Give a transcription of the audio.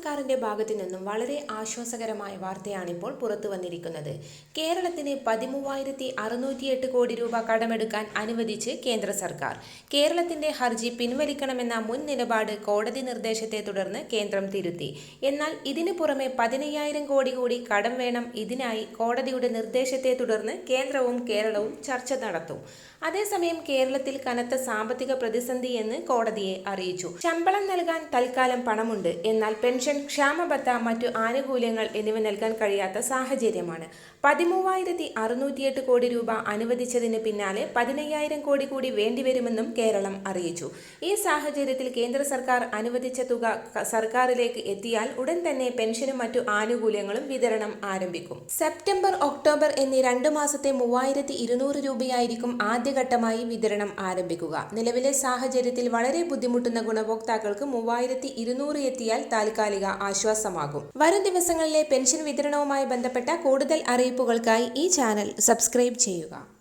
സർക്കാരിന്റെ ഭാഗത്തു നിന്നും വളരെ ആശ്വാസകരമായ വാർത്തയാണിപ്പോൾ പുറത്തു വന്നിരിക്കുന്നത്. കേരളത്തിന് പതിമൂവായിരത്തി അറുന്നൂറ്റിയെട്ട് കോടി രൂപ കടമെടുക്കാൻ അനുവദിച്ച് കേന്ദ്ര സർക്കാർ. കേരളത്തിന്റെ ഹർജി പിൻവലിക്കണമെന്ന മുൻ നിലപാട് കോടതി നിർദ്ദേശത്തെ തുടർന്ന് കേന്ദ്രം തിരുത്തി. എന്നാൽ ഇതിനു പുറമെ പതിനയ്യായിരം കോടി കൂടി കടം വേണം ഇതിനായി കോടതിയുടെ നിർദ്ദേശത്തെ തുടർന്ന് കേന്ദ്രവും കേരളവും ചർച്ച നടത്തും. അതേസമയം കേരളത്തിൽ കനത്ത സാമ്പത്തിക പ്രതിസന്ധി എന്ന് കോടതിയെ അറിയിച്ചു. ശമ്പളം നൽകാൻ തൽക്കാലം പണമുണ്ട്. എന്നാൽ പെൻഷൻ ക്ഷാമബത്ത മറ്റു ആനുകൂല്യങ്ങൾ എന്നിവ നൽകാൻ കഴിയാത്ത സാഹചര്യമാണ്. പതിമൂവായിരത്തി അറുന്നൂറ്റിയെട്ട് കോടി രൂപ അനുവദിച്ചതിന് പിന്നാലെ പതിനയ്യായിരം കോടി കൂടി വേണ്ടിവരുമെന്നും കേരളം അറിയിച്ചു. ഈ സാഹചര്യത്തിൽ കേന്ദ്ര സർക്കാർ അനുവദിച്ച തുക സർക്കാരിലേക്ക് എത്തിയാൽ ഉടൻ തന്നെ പെൻഷനും മറ്റു ആനുകൂല്യങ്ങളും വിതരണം ആരംഭിക്കും. സെപ്റ്റംബർ ഒക്ടോബർ എന്നീ രണ്ടു മാസത്തെ മൂവായിരത്തി ഇരുന്നൂറ് രൂപയായിരിക്കും ആദ്യഘട്ടമായി വിതരണം ആരംഭിക്കുക. നിലവിലെ സാഹചര്യത്തിൽ വളരെ ബുദ്ധിമുട്ടുന്ന ഗുണഭോക്താക്കൾക്ക് മൂവായിരത്തി ഇരുന്നൂറ് എത്തിയാൽ താൽക്കാലിക ആശ്വാസമാകും. വരും ദിവസങ്ങളിലെ പെൻഷൻ വിതരണവുമായി ബന്ധപ്പെട്ട കൂടുതൽ അറിയിപ്പുകൾക്കായി ഈ ചാനൽ സബ്സ്ക്രൈബ് ചെയ്യുക.